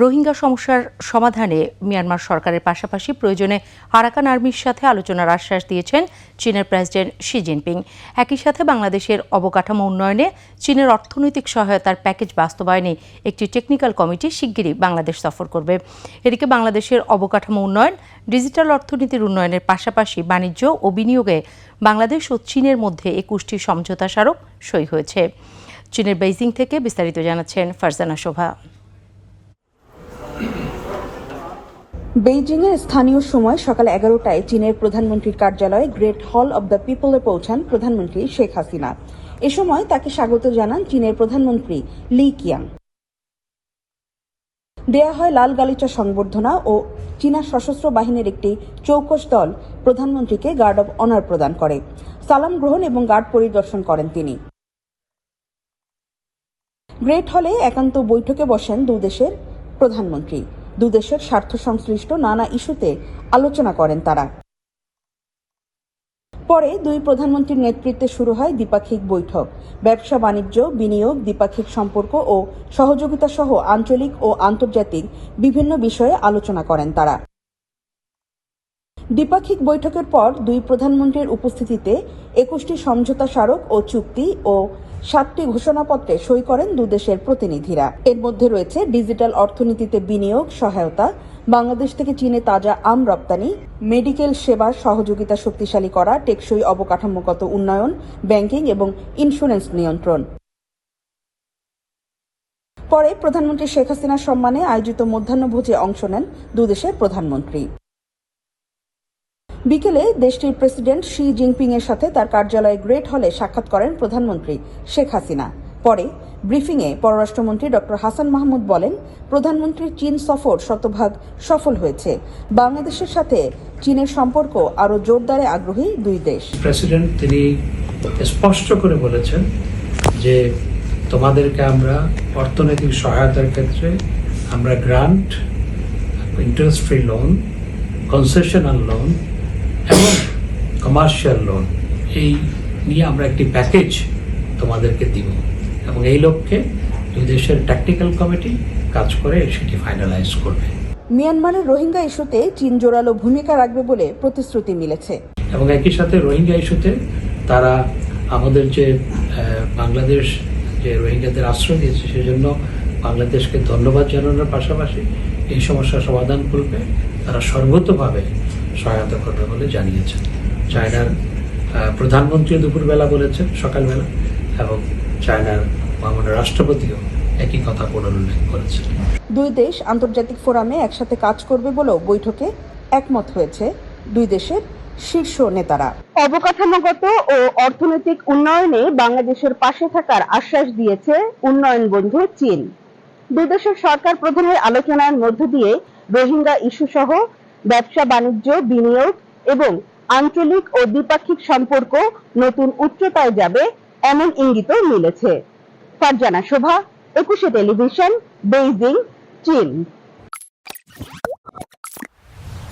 রোহিঙ্গা সমস্যার সমাধানে মিয়ানমার সরকারের পাশাপাশি প্রয়োজনে আরাকান আর্মির সাথে আলোচনার আশ্বাস দিয়েছেন চীনের প্রেসিডেন্ট শি জিনপিং। একই সাথে বাংলাদেশের অবকাঠামো উন্নয়নে চীনের অর্থনৈতিক সহায়তার প্যাকেজ বাস্তবায়নে একটি টেকনিক্যাল কমিটি শিগগিরই বাংলাদেশ সফর করবে। এদিকে বাংলাদেশের অবকাঠামো উন্নয়ন, ডিজিটাল অর্থনীতির উন্নয়নের পাশাপাশি বাণিজ্য ও বিনিয়োগে বাংলাদেশ ও চীনের মধ্যে একুশটি সমঝোতা স্মারক সই হয়েছে। চীনের বেইজিং থেকে বিস্তারিত জানাচ্ছেন ফারজানা শোভা। বেইজিংয়ের স্থানীয় সময় সকাল এগারোটায় চীনের প্রধানমন্ত্রীর কার্যালয়ে গ্রেট হল অব দ্য পিপলে পৌঁছান প্রধানমন্ত্রী শেখ হাসিনা। এ সময় তাকে স্বাগত জানান চীনের প্রধানমন্ত্রী লি কিয়াং। দেয়া হয় লাল গালিচা সংবর্ধনা ও চীনা সশস্ত্র বাহিনীর একটি চৌকস দল প্রধানমন্ত্রীকে গার্ড অব অনার প্রদান করে। সালাম গ্রহণ এবং গার্ড পরিদর্শন করেন তিনি। গ্রেট হলে একান্ত বৈঠকে বসেন দুদেশের প্রধানমন্ত্রী। দুদেশের স্বার্থ সংশ্লিষ্ট নানা ইস্যুতে আলোচনা করেন তারা। পরে দুই প্রধানমন্ত্রীর নেতৃত্বে শুরু হয় দ্বিপাক্ষিক বৈঠক। ব্যবসা, বাণিজ্য, বিনিয়োগ, দ্বিপাক্ষিক সম্পর্ক ও সহযোগিতা সহ আঞ্চলিক ও আন্তর্জাতিক বিভিন্ন বিষয়ে আলোচনা করেন তারা। দ্বিপাক্ষিক বৈঠকের পর দুই প্রধানমন্ত্রীর উপস্থিতিতে একুশটি সমঝোতা স্মারক ও চুক্তি ও সাতটি ঘোষণাপত্রে সই করেন দুদেশের প্রতিনিধিরা। এর মধ্যে রয়েছে ডিজিটাল অর্থনীতিতে বিনিয়োগ, সহায়তা, বাংলাদেশ থেকে চীনে তাজা আম রপ্তানি, মেডিকেল সেবার সহযোগিতা শক্তিশালী করা, টেকসই অবকাঠামোগত উন্নয়ন, ব্যাংকিং এবং ইন্স্যুরেন্স নিয়ন্ত্রণ। পরে প্রধানমন্ত্রী শেখ হাসিনার সম্মানে আয়োজিত মধ্যাহ্নভোজে অংশ নেন দুদেশের প্রধানমন্ত্রী। বিকেলে দেশটির প্রেসিডেন্ট শি জিনপিং এর সাথে তার কার্যালয়ে গ্রেট হলে সাক্ষাৎ করেন প্রধানমন্ত্রী শেখ হাসিনা। পরে ব্রিফিংয়ে পররাষ্ট্রমন্ত্রী ডক্টর হাসান মাহমুদ বলেন প্রধানমন্ত্রীর চীন সফর শতভাগ সফল হয়েছে। বাংলাদেশের সাথে চীনের সম্পর্ক আরও জোরদারে আগ্রহী দুই দেশ। প্রেসিডেন্ট, তিনি স্পষ্ট করে বলেছেন যে, তোমাদেরকে আমরা অর্থনৈতিক সহায়তার ক্ষেত্রে আমরা grant interest free loan concessional loan commercial loan এই নিয়ে আমরা একটি প্যাকেজ তোমাদেরকে দিব। এবং এই লক্ষ্যে দুই দেশের টেকনিক্যাল কমিটি কাজ করে সেটি ফাইনালাইজ করবে। মিয়ানমারের রোহিঙ্গা ইস্যুতে চীন জোরালো ভূমিকা রাখবে বলে প্রতিশ্রুতি মিলেছে। এবং একই সাথে রোহিঙ্গা ইস্যুতে তারা আমাদের যে বাংলাদেশ যে রোহিঙ্গাদের আশ্রয় দিয়েছে সেজন্য বাংলাদেশকে ধন্যবাদ জানানোর পাশাপাশি এই সমস্যার সমাধান করবে। তারা সর্বতভাবে সহায়তা করবে বলে জানিয়েছেন। চায়নার আহ, প্রধানমন্ত্রী দুপুরবেলা বলেছেন সকালবেলা এবং চায়নার মাননীয় রাষ্ট্রপতিও একই কথা পুনরুল্লেখ করেছেন। দুই দেশ আন্তর্জাতিক ফোরামে একসাথে কাজ করবে বলেও বৈঠকে একমত হয়েছে দুই দেশের শীর্ষ নেতারা। অবকাঠামোগত ও অর্থনৈতিক উন্নয়নে বাংলাদেশের পাশে থাকার আশ্বাস দিয়েছে উন্নয়ন বন্ধু চীন। দুই দেশের সরকার প্রধানের আলোচনার মধ্য দিয়ে রোহিঙ্গা ইস্যু সহ ব্যবসা বাণিজ্য বিনিয়োগ এবং আঞ্চলিক ও দ্বিপাক্ষিক সম্পর্ক নতুন উচ্চতায় যাবে এমন ইঙ্গিতও মিলেছে। ফারজানা শোভা, একুশে টেলিভিশন, বেইজিং, চীন।